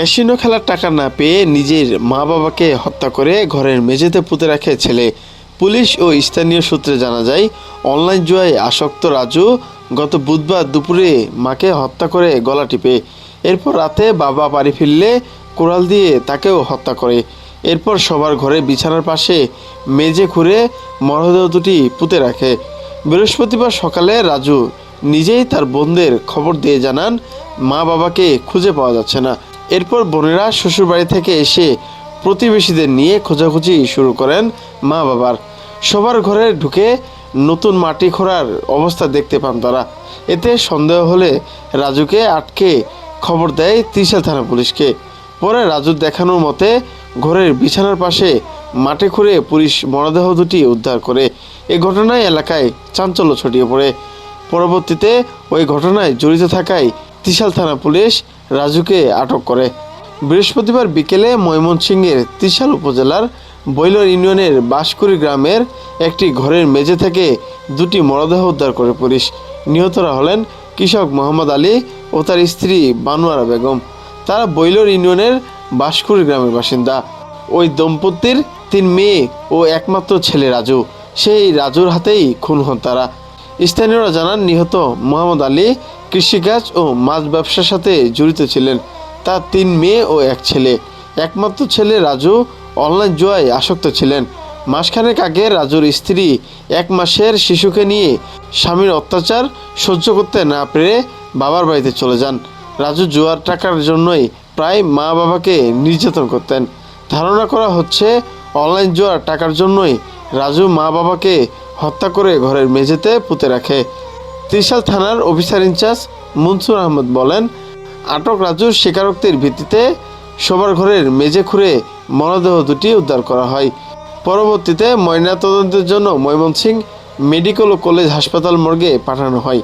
Casino খেলার টাকা না পেয়ে নিজের মা বাবাকে হত্যা করে ঘরের মেঝেতে পুঁতে রাখে ছেলে। পুলিশ ও স্থানীয় সূত্রে জানা যায়, অনলাইন জুয়ায় আসক্ত রাজু গত বুধবার দুপুরে মাকে হত্যা করে গলা টিপে। এরপর রাতে বাবা বাড়ি ফিরলে কোড়াল দিয়ে তাকেও হত্যা করে। এরপর সবার ঘরে বিছানার পাশে মেঝে খুঁড়ে মরদেহ দুটি পুঁতে রাখে। বৃহস্পতিবার সকালে রাজু নিজেই তার বোনদের খবর দিয়ে জানান মা বাবাকে খুঁজে পাওয়া যাচ্ছে না। এরপর বোনেরা শ্বশুরবাড়ি থেকে এসে প্রতিবেশীদের নিয়ে খোঁজাখুঁজি শুরু করেন মা বাবার। সবার ঘরে ঢুকে নতুন মাটি খোঁড়ার অবস্থা দেখতে পান তারা। এতে সন্দেহ হলে রাজুকে আটকে খবর দেয় ত্রিশাল থানা পুলিশকে। পরে রাজুর দেখানোর মতে ঘরের বিছানার পাশে মাটি খুঁড়ে পুলিশ মরদেহ দুটি উদ্ধার করে। এ ঘটনায় এলাকায় চাঞ্চল্য ছড়িয়ে পড়ে। পরবর্তীতে ওই ঘটনায় জড়িত থাকায় ত্রিশাল থানা পুলিশ রাজুকে আটক করে। বৃহস্পতিবার বিকেলে ময়মনসিংহের ত্রিশাল উপজেলার বৈলর ইউনিয়নের বাঁশকুড়ি গ্রামের একটি ঘরের মেঝে থেকে দুটি মরদেহ উদ্ধার করে পুলিশ। নিহতরা হলেন কৃষক মোহাম্মদ আলী ও তার স্ত্রী বানুয়ারা বেগম। তারা বৈলর ইউনিয়নের বাঁশকুড়ি গ্রামের বাসিন্দা। ওই দম্পতির তিন মেয়ে ও একমাত্র ছেলে রাজু। সেই রাজুর হাতেই খুন হন তারা। স্থানীয়রা জানান, নিহত মোহাম্মদ আলী কৃষিকাজ ও মাছ ব্যবসার সাথে জড়িত ছিলেন। তার তিন মেয়ে ও এক ছেলে। একমাত্র ছেলে রাজু অনলাইন জুয়ায় আসক্ত ছিলেন। মাসখানেক আগে রাজুর স্ত্রী এক মাসের শিশুকে নিয়ে স্বামীর অত্যাচার সহ্য করতে না পেরে বাবার বাড়িতে চলে যান। রাজু জুয়ার টাকার জন্যই প্রায় মা বাবাকে নির্যাতন করতেন। ধারণা করা হচ্ছে, অনলাইন জুয়ার টাকার জন্যই রাজু মা বাবাকে হত্যা করে ঘরের মেঝেতে পুঁতে রাখে। ত্রিশাল থানার অফিসার ইনচার্জ মনসুর আহমদ বলেন, আটক রাজুর স্বীকারোক্তির ভিত্তিতে সবার ঘরের মেঝে খুঁড়ে মরদেহ দুটি উদ্ধার করা হয়। পরবর্তীতে ময়নাতদন্তের জন্য ময়মনসিং মেডিকেল ও কলেজ হাসপাতাল মর্গে পাঠানো হয়।